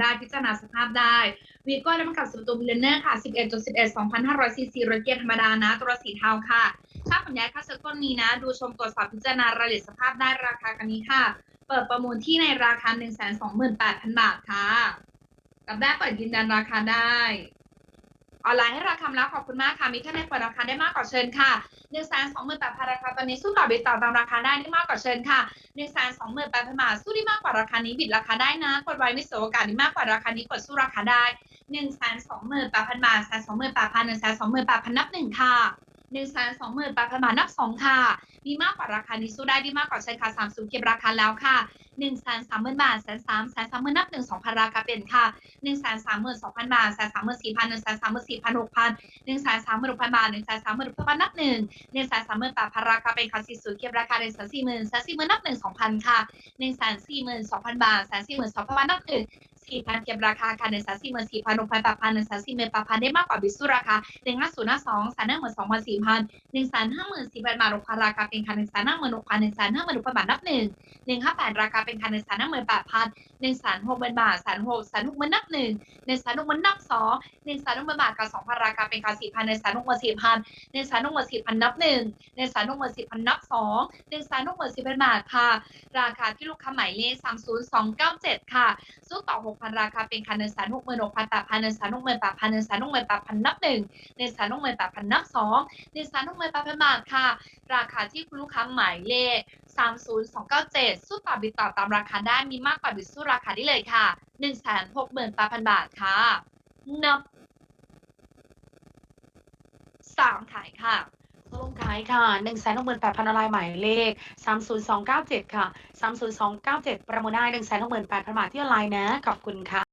ได้พิจารณาสภาพได้วีโก้น้ำมันกับสตูมิลเนอร์ค่ะ 11.11 2,500ซีซีรถเกียร์ธรรมดานะ ตัวสีเทาค่ะ ค่าขนย้ายค่าเซ็ตต้นนี้นะ ดูชมตรวจสอบพิจารณารายละเอียดสภาพได้ราคากันนี้ค่ะ เปิดประมูลที่ในราคา 128,000 บาทค่ะ กับได้เปิดยืนยันราคาได้ ออนไลน์ให้ราคาแล้วขอบคุณมากค่ะ มีท่านใดเปิดราคาได้มากกว่าเชิญค่ะ1 2 8 0 0 0ราคาตอนนี้สู้ต่อบิดต่อตามราคาได้ได้มากกว่าเชิญค่ะ1 2 8 0 0 0บาทสู้ได้มากกว่าราคานี้บิดราคาได้นะ กดไว้ไม่เสียโอกาสได้มากกว่าราคานี้กดสู้ราคาได้1 2 8 0 0 0บาท1 2 8 0 0 1 2 8 0 0 0นับหนึ่งค่ะ1 2 8 0 0 0บาทนับสองค่ะ มีมากกว่าราคานี้สู้ได้ดีมากกว่าเชิญค่ะสามสูงเก็บราคาแล้วค่ะ 1 3 0 0 0 0บาทแสนสามแสนสามหมื่นนับหนึ่งสองพันราคาเป็นค่ะ1 3 3 2 0 0 0บาทแสนสามหมื่นสี่พันหนึ่งแสนสามหมื่นสี่พันหกพันหนึ่งแสนสามหมื่นหกพันบาทหนึ่งแสนสามหมื่นหกพันนับหนึ่งหนึ่งแสนสามหมื่นแปดพันราคาเป็นค่ะสี่สูงเก็บราคาหนึ่งแสนสี่หมื่นแสนสี่หมื่นนับหนึ่งสองพันค่ะหนึ่งแสนสี่หมื่นสองพันบาทแสนสี่หมื่นสองพันบาทนับหนึ่ง สี่พันเก็บราคาค่ะหนึ่งแสนสี่หมื่นสี่พันหกพันแปดพันหนึ่งแสนสี่หมื่นแปดพันได้มากกว่าบิสซูราคาหนึ่งห้าศูนย์ห้าสองแสนหนึ่งหมื่นสองพันสี่พันหนึ่งแสนห้าหมื่นสี่พันบาทหกพันราคาเป็นค่ะหนึ่งแสนห้าหมื่นหกพันหนึ่งแสนห้าหมื่นหกพันบาทนับหนึ่งหนึ่งห้าแปดราคาเป็นค่ะหนึ่งแสนห้าหมื่นแปดพันหนึ่งแสนหกหมื่นบาทแสนหกแสนหกหมื่นนับหนึ่งหนึ่งแสนหกหมื่นนับสองหนึ่งแสนหกหมื่นบาทกับสองพันราคาเป็นค่ะสี่พันหนึ่งแสนหกหมื่นสี่พันหนึ่งแสนหกหมื่นสี่พันนับหนึ่งหนึ่งแสนหกหมื่นสี่พันนับสองหนึ่งแสนหกหมื่นสี่พันบาทค่ะ ราคาที่ลูกค้าหมายเลขสามศูนย์สองเก้าเจ็ดค่ะสู้อต่อหกพันราคาเป็นค่ะหนึ่งแสนหกหมื่นหกพันแปดพันหนึ่งแสนหกหมื่นแปดพันหนึ่งแสนหกหมื่นแปดพันนับหนึ่งหนึ่งแสนหกหมื่นแปดพันนับสองหนึ่งแสนหกหมื่นแปดพันบาทค่ะ ราคาที่คุณลูกค้าหมายเลข30297สู้ต่อบิดต่อตามราคาได้มีมากกว่าบิดสู้ราคาได้เลยค่ะ168,000บาทค่ะนับสามขายค่ะลงท้ายค่ะ1นึ่งแสนหกหมื่นแปดพันออนไลน์หมายเลขสามศูนย์สองเก้าเจ็ดค่ะสามศูนย์สองเก้าเจ็ดประมูลได้หนึ่งแสนหกหมื่นแปดพันบาทที่ออนไลน์นะ ขอบคุณค่ะ